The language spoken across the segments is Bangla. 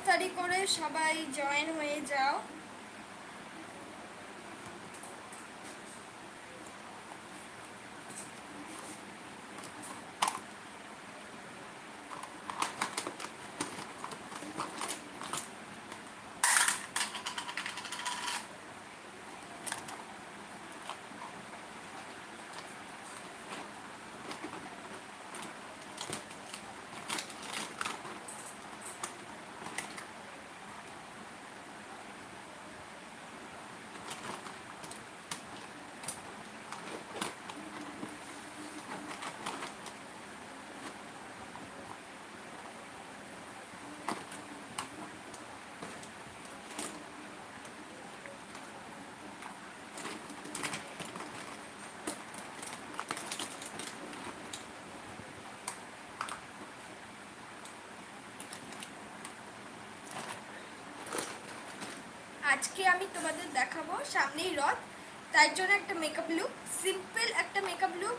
তাড়াতাড়ি করে সবাই জয়েন হয়ে যাও। আজকে আমি তোমাদের দেখাবো সামনেই রথ, তার জন্য একটা মেকআপ লুক সিম্পল একটা মেকআপ লুক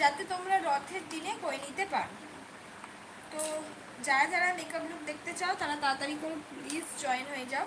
যাতে তোমরা রথের দিনে করে নিতে পারো। তো যারা যারা মেকআপ লুক দেখতে চাও, তারা তাড়াতাড়ি করে প্লিজ জয়েন হয়ে যাও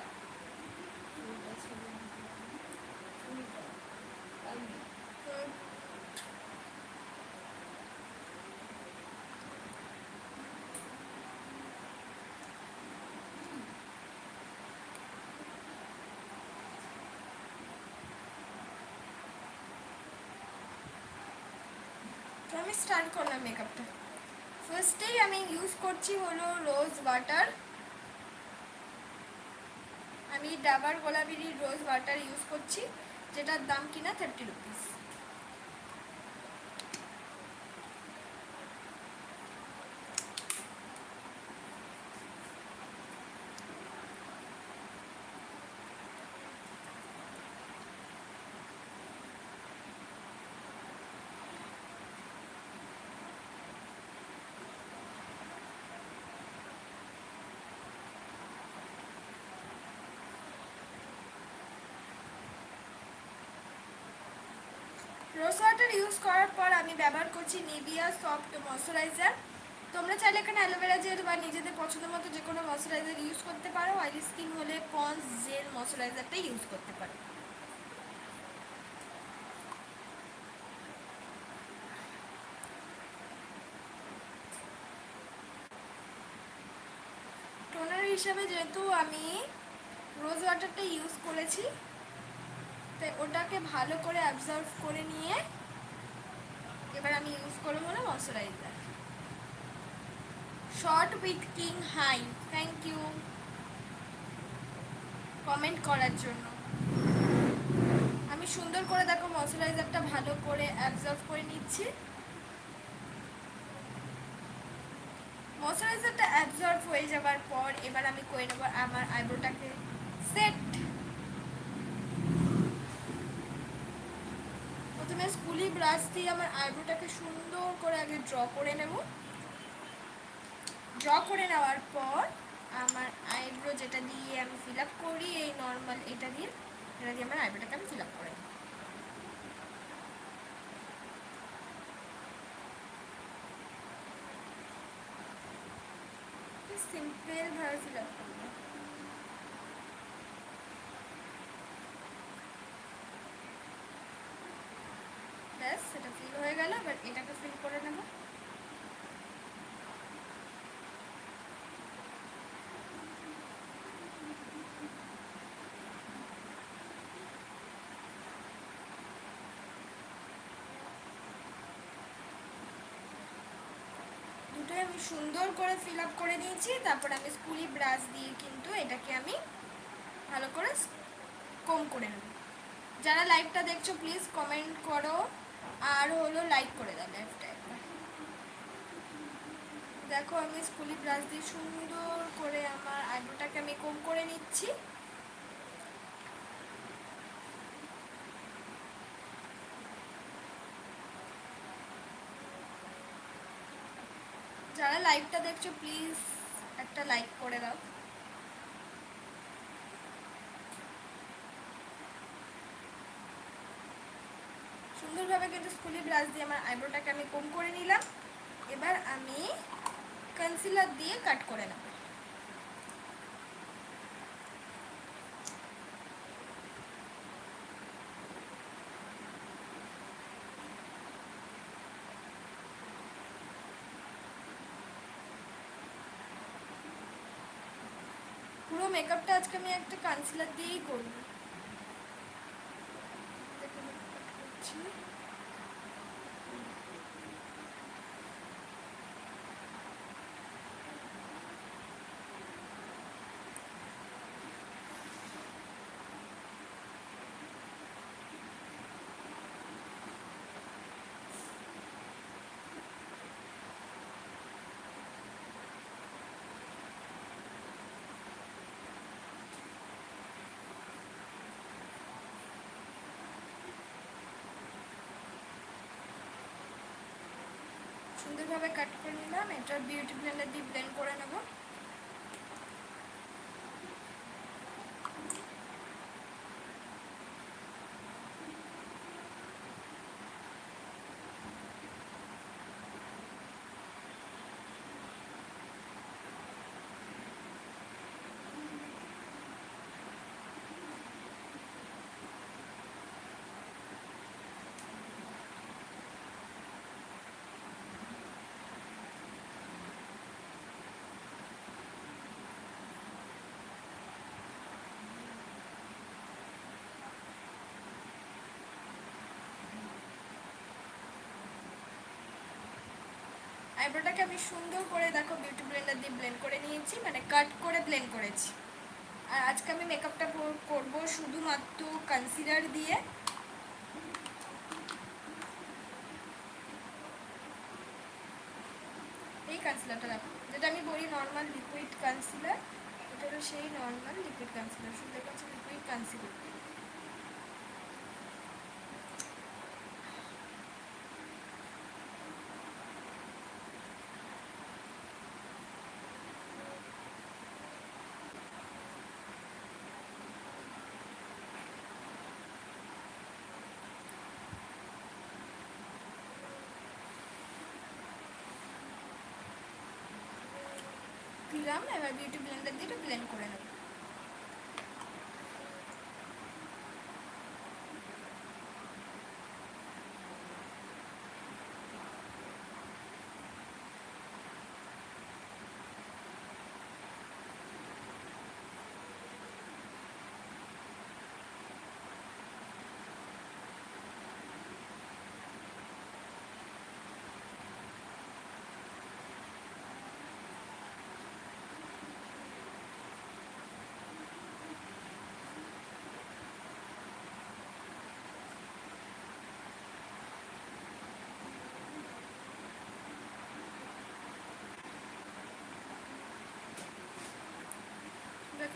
তো তো আমি স্টার্ট করলাম মেকআপটা ফার্স্টেই আমি ইউজ করছি হলো রোজ ওয়াটার আমি ডাবার গোলাপির রোজ ওয়াটার ইউজ করছি, যেটার দাম কিনা thirty rupees rose water use করার পর আমি ব্যবহার করছি নিভিয়া সফট ময়শ্চারাইজার তোমরা চাইলে এখানে অ্যালোভেরা জেল বা নিজেদের পছন্দ মতো যে কোনো ময়শ্চারাইজার ইউজ করতে পারো। অয়েলি স্কিন হলে পন্স জেল ময়শ্চারাইজারটা ইউজ করতে পারো। টোনার হিসাবে যেহেতু আমি রোজ ওয়াটারটা ইউজ করেছি তাই ওটাকে ভালো করে অ্যাবজর্ভ করে নিয়ে এবার আমি ইউজ করব না moisturiser short with king hi thank you comment করার জন্য। আমি সুন্দর করে দেখো ময়শ্চারাইজারটা ভালো করে অ্যাবজর্ভ করে নিচ্ছি। ময়শ্চারাইজারটা অ্যাবজর্ভ হয়ে যাওয়ার পর এবার আমি করে নেব আমার আইব্রোটাকে সেট প্রথমে স্কুলি ব্রাশ দিয়ে আমার আইব্রোটাকে সুন্দর করে আগে ড্র করে নেব। ড্র করে নেওয়ার পর আমার আইব্রো যেটা দিয়ে আমি ফিল আপ করি, এই নর্মাল এটা দিয়ে এটা দিয়ে আমার আইব্রোটাকে আমি ফিল আপ করে সিম্পল ভাবে ফিল আপ করব ব্যাস সেটা ফিল হয়ে গেল এবার এটাকে ফিল করে নেব। দুটোই আমি সুন্দর করে ফিল আপ করে নিয়েছি, তারপর আমি স্কুলি ব্রাশ দিয়ে কিন্তু এটাকে আমি ভালো করে কম করে নেব। যারা লাইভটা দেখছ প্লিজ কমেন্ট করো। আর হলো লাইক করে দাও একবার। দেখো, আমি স্কুলি ব্রাশ দিয়ে সুন্দর করে আমার আইব্রোটাকে আমি কম করে নিচ্ছি। যারা লাইভটা দেখছ প্লিজ একটা লাইক করে দাও। সুন্দরভাবে কিন্তু স্কুলি ব্রাশ দিয়ে আমার আইব্রোটাকে আমি কম করে নিলাম। এবার আমি কনসিলার দিয়ে কাট করে নেব। পুরো মেকআপটা আজকে আমি একটা কনসিলার দিয়েই করব। সুন্দরভাবে কাট করে নিলাম এটা বিউটি ব্লেন্ডার দিয়ে ব্লেন্ড করে নেব। আইব্রোটাকে আমি সুন্দর করে দেখো বিউটি ব্লেন্ডার দিয়ে ব্লেন্ড করে নিয়েছি মানে কাট করে ব্লেন্ড করেছি। আর আজকে আমি মেকআপটা করব শুধুমাত্র কনসিলার দিয়ে। এই কনসিলারটা দেখো, যেটা আমি বলি নর্মাল লিকুইড কনসিলার এটা হলো সেই নর্মাল লিকুইড কনসিলার শুধু পাচ্ছি লিকুইড কনসিলার দিলাম এবার বিউটি ব্লেন্ডার দিয়ে একটু ব্লেন্ড করে নেব।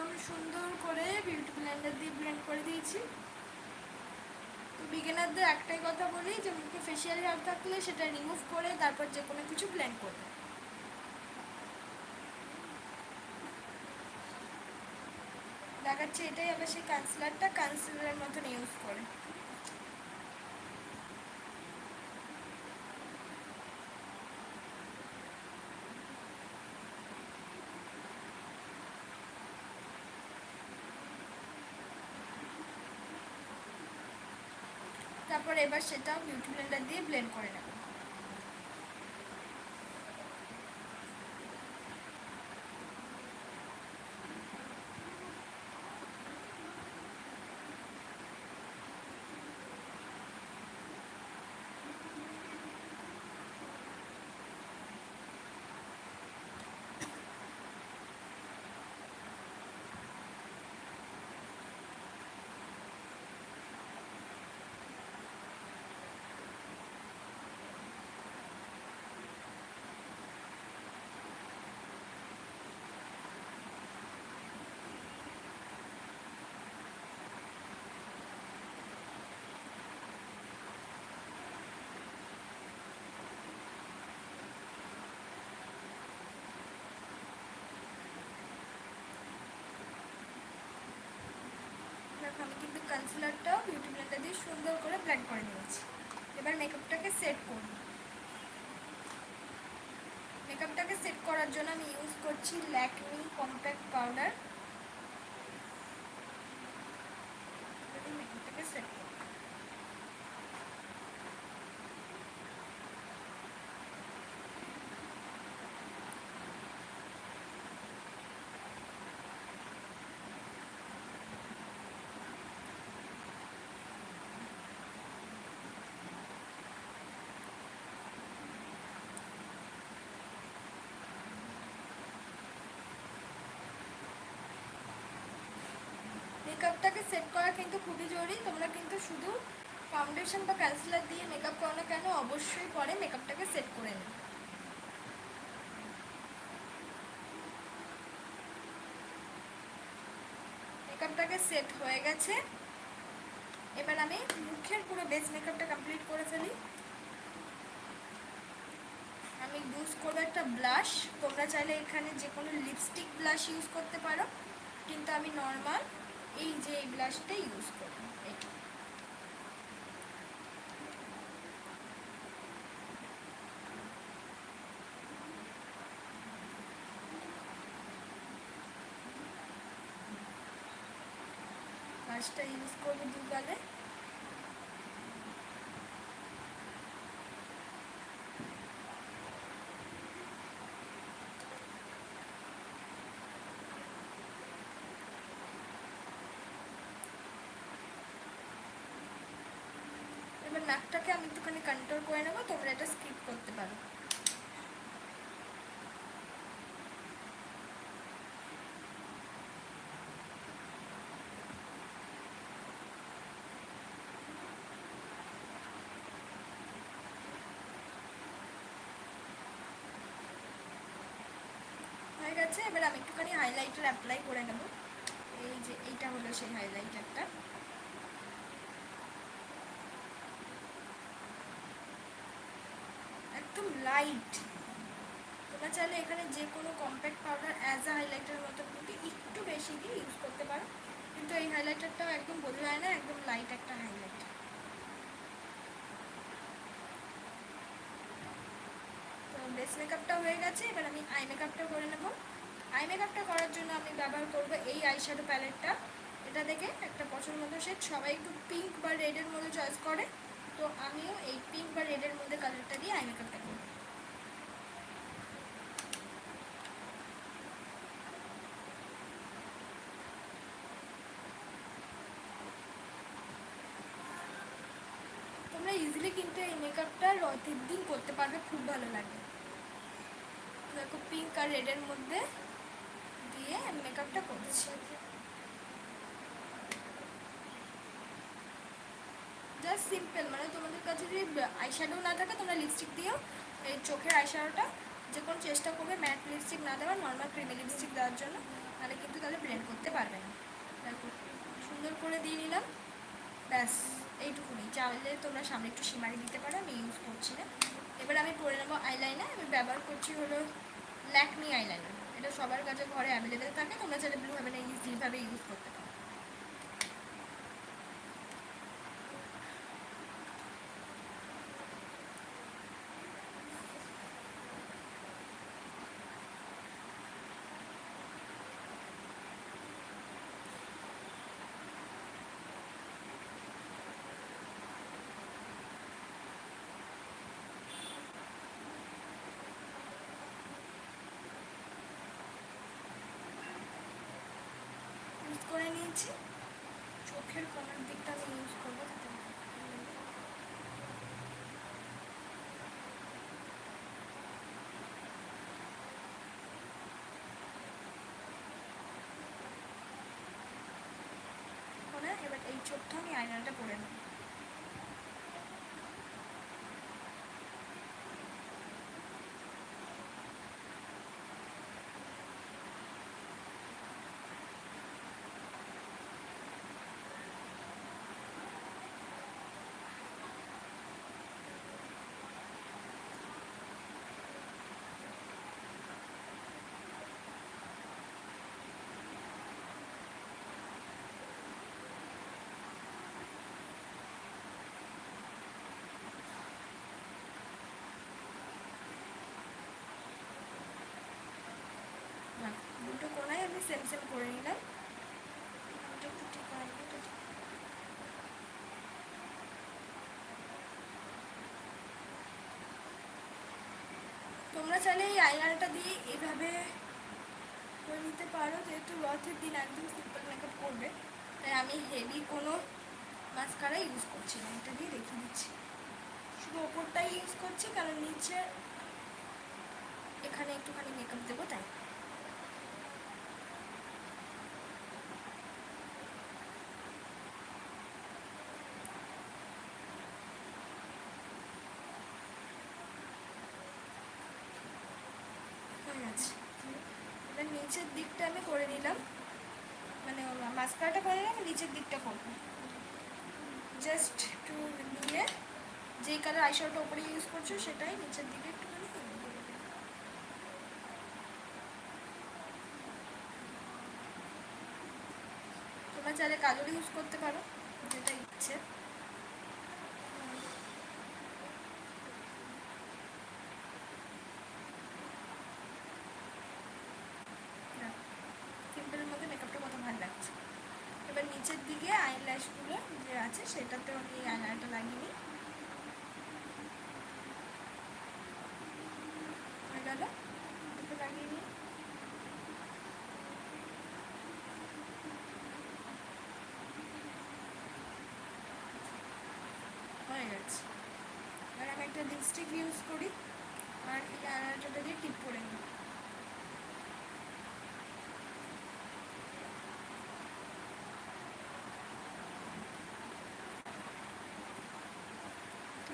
আমি সুন্দর করে বিউটি ব্লেন্ডার দিয়ে ব্লেন্ড করে দিয়েছি। তো বিগিনারদের একটাই কথা বলি, যে মুখে ফেসিয়াল হেয়ার থাকলে সেটা রিমুভ করে তারপর যে কোনো কিছু ব্লেন্ড করবে। দেখাচ্ছে এটাই আবার সেই কানসিলারটা কানসিলারের মতন ইউজ করে। তারপর এবার সেটা বিউটি দিয়ে ব্লেন্ড করে নেব। কনসিলারটাও বিউটি ব্লেন্ডার দিয়ে সুন্দর করে ব্ল্যান্ড করে নিয়েছি। এবার মেকআপটাকে সেট করব। মেকআপটাকে সেট করার জন্য আমি ইউজ করছি ল্যাকমি কম্প্যাক্ট পাউডার মেকআপটাকে সেট করব মেকআপটাকে সেট করা কিন্তু খুবই জরুরি। তোমরা কিন্তু শুধু ফাউন্ডেশন বা ক্যান্সেলার দিয়ে মেকআপ করো না কেন, অবশ্যই পরে মেকআপটাকে সেট করে নিই মেকআপটাকে সেট হয়ে গেছে। এবার আমি মুখের পুরো বেস মেকআপটা কমপ্লিট করে ফেলি। আমি ইউজ করব একটা ব্লাশ তোমরা চাইলে এখানে যে কোনো লিপস্টিক ব্লাশ ইউজ করতে পারো। কিন্তু আমি নর্মাল এই যে এই ব্লাশটা ইউজ করব এটা ব্লাশটা ইউজ করব দু নাকটাকে আমি একটুখানি কন্ট্রোল করে নেব, তোমরা এটা স্কিপ করতে পারো। হয়ে গেছে, এবার আমি একটুখানি হাইলাইটার অ্যাপ্লাই করে নেব। এই যে, এইটা হলো সেই হাইলাইটারটা লাইট। তোমরা চাইলে এখানে যে কোনো কম্প্যাক্ট পাউডার অ্যাজ আ হাইলাইটারের মতো কিন্তু একটু বেশি দিয়ে ইউজ করতে পারো। কিন্তু এই হাইলাইটারটাও একদম বোঝা যায় না, একদম লাইট একটা হাইলাইট তো বেস মেকআপটা হয়ে গেছে, এবার আমি আই মেকআপটা করে নেব। আই মেকআপটা করার জন্য আমি ব্যবহার করব এই আইশ্যাডো প্যালেটটা এটা দেখে একটা পছন্দ মতো শেড সবাই একটু পিঙ্ক বা রেডের মধ্যে চয়েস করে। তো আমিও এই পিঙ্ক বা রেডের মধ্যে কালারটা দিয়ে আই মেকআপটা করব তোমরা ইজিলি কিন্তু এই রথের দিন করতে পারবে, খুব ভালো লাগে। দেখো পিঙ্ক আর রেডের মধ্যে দিয়ে মেকআপটা করছি। জাস্ট সিম্পল মানে তোমাদের কাছে যদি আইশ্যাডো না থাকে, তোমরা লিপস্টিক দিও। এই চোখের আইশ্যাডোটা যে কোনো চেষ্টা করবে ম্যাট লিপস্টিক না দেওয়ার নর্মাল ক্রিমি লিপস্টিক দেওয়ার জন্য। তাহলে কিন্তু তাহলে ব্লেন্ড করতে পারবে না। দেখো, সুন্দর করে দিয়ে নিলাম। ব্যাস, এইটুকুনি। চাইলে তোমরা সামনে একটু সীমারি দিতে পারো, আমি ইউজ করছি না। এবার আমি পরে নেব আইলাইনার আমি ব্যবহার করছি হলো ল্যাকমি আইলাইনার এটা সবার কাছে ঘরে অ্যাভেলেবেল থাকে, তোমরা চাইলে ব্লু হ্যাভেন ইজিভাবে ইউজ করতে পারো ইউজ করে নিয়েছি। চোখের কোনার দিকটা আমি ইউজ করব এবার এই চোখটা আমি আয়নাটা পরে নেব। আমি সেম সেম করে নিলাম। তোমরা চাইলে এই আইলাইনারটা দিয়ে এইভাবে করে নিতে পারো, যেহেতু রথের দিন একদম সিম্পল মেকআপ করবে। তাই আমি হেভি কোনো মাস্কারা ইউজ করছি না, এটা দিয়ে দেখিয়ে দিচ্ছি। শুধু ওপরটাই ইউজ করছি, কারণ নিচে এখানে একটুখানি মেকআপ দেবো, তাই এবার নিচের দিকটা আমি করে নিলাম মানে মাস্কারাটা করে নিলাম নিচের দিকটা করব। জাস্ট একটু নিয়ে যেই কালার আইশ্যাডোটা উপরে ইউজ করছ, সেটাই নিচের দিকে একটুখানি। তোমরা চাইলে কাজল ইউজ করতে পারো, যেটা ইচ্ছে সিম্পলের মধ্যে মেকআপটা কত ভালো লাগছে এবার নিচের দিকে আইল্যাশগুলো যে আছে সেটাতেও আমি আইলাইনারটা লাগিয়ে নিই হয়ে গেল দুটো লাগিয়ে নিই হয়ে গেছে এবার আমি একটা লিপস্টিক ইউজ করি, আর এই আইলাইনারটা দিয়ে টিপ করে নিই।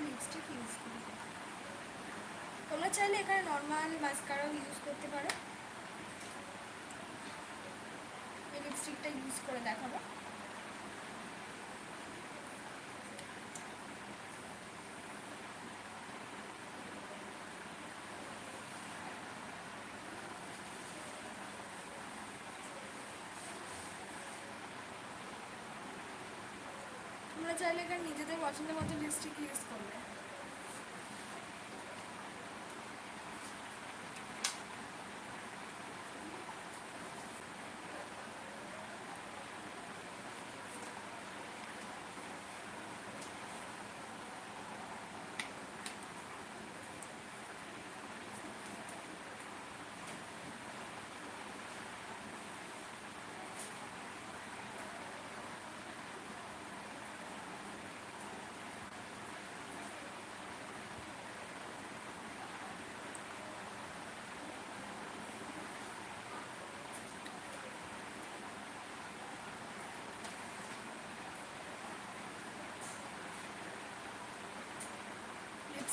লিপস্টিক ইউজ করি। তোমরা চাইলে এখানে নর্মাল মাস্কারাও ইউজ করতে পারো। এই লিপস্টিকটা ইউজ করে দেখাবো। তোমরা চাইলে এখানে নিজেদের পছন্দের মতো লিপস্টিক ইউজ করবে।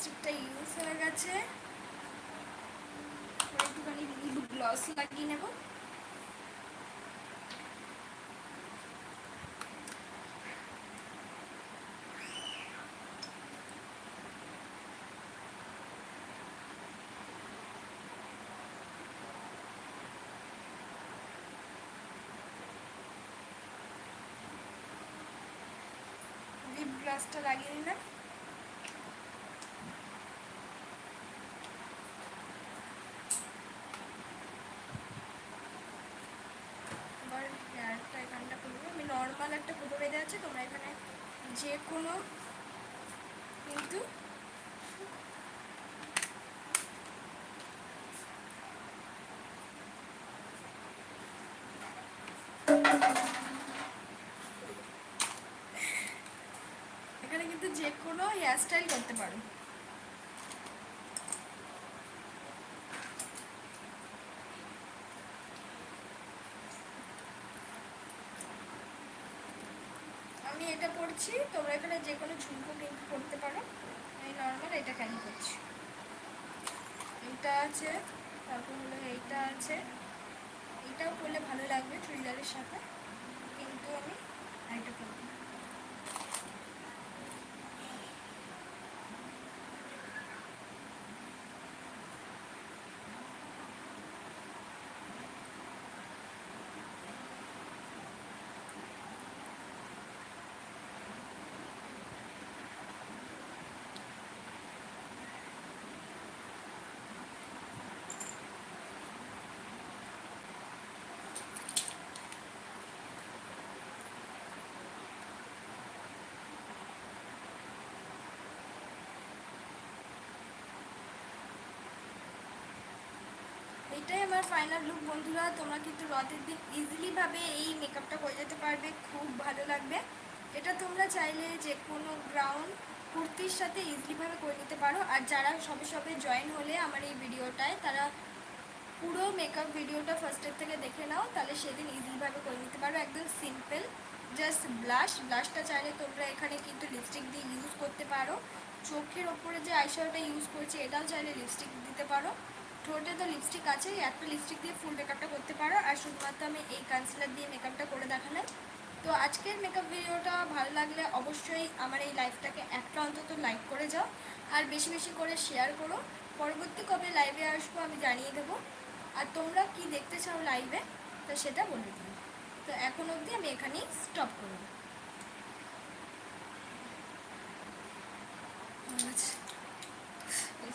লিপস্টিকটা ইউজ হয়ে গেছে। একটুখানি লিপ গ্লস লাগিয়ে নেব। লিপ গ্লাসটা লাগিয়ে নিলাম এবার হেয়ারটা এখানটা করব আমি নর্মাল একটা কুটো বেঁধে আছে তোমরা এখানে যে কোনো কিন্তু এখানে কিন্তু যে কোনো হেয়ার স্টাইল করতে পারো। আমি এটা পড়ছি তোমরা এখানে যে কোনো ঝুমকো কিন্তু পড়তে পারো। আমি নর্মাল এটা ক্যারি করছি? এটা আছে, তারপর হলো এইটা আছে। এটাও করলে ভালো লাগবে চুড়িদারের সাথে কিন্তু আমি এটা করব এটাই আমার ফাইনাল লুক বন্ধুরা। তোমরা কিন্তু রথের দিন ইজিলিভাবে এই মেকআপটা করে যেতে পারবে। খুব ভালো লাগবে। এটা তোমরা চাইলে যে কোনো গ্রাউন্ড কুর্তির সাথে ইজিলিভাবে করে নিতে পারো। আর যারা সবে সবে জয়েন হলে আমার এই ভিডিওটায়, তারা পুরো মেকআপ ভিডিওটা ফার্স্টের থেকে দেখে নাও। তাহলে সেদিন ইজিলিভাবে করে নিতে পারো। একদম সিম্পল জাস্ট ব্লাশ ব্লাশটা চাইলে তোমরা এখানে কিন্তু লিপস্টিক দিয়ে ইউজ করতে পারো। চোখের ওপরে যে আইশ্যাডোটা ইউজ করছি, এটাও চাইলে লিপস্টিক দিতে পারো। ঠোঁটে তো লিপস্টিক আছে একটা লিপস্টিক দিয়ে ফুল মেকআপটা করতে পারো। আর শুধুমাত্র আমি এই কনসিলার দিয়ে মেকআপটা করে দেখালাম। তো আজকের মেকআপ ভিডিওটা ভালো লাগলে অবশ্যই আমার এই লাইফটাকে একটা অন্তত লাইক করে যাও। আর বেশি বেশি করে শেয়ার করো। পরবর্তী কবে লাইভে আসব আমি জানিয়ে দেবো। আর তোমরা কি দেখতে চাও লাইভে তো সেটা বলে দিও। তো এখন অবধি আমি এখানেই স্টপ করব। আচ্ছা।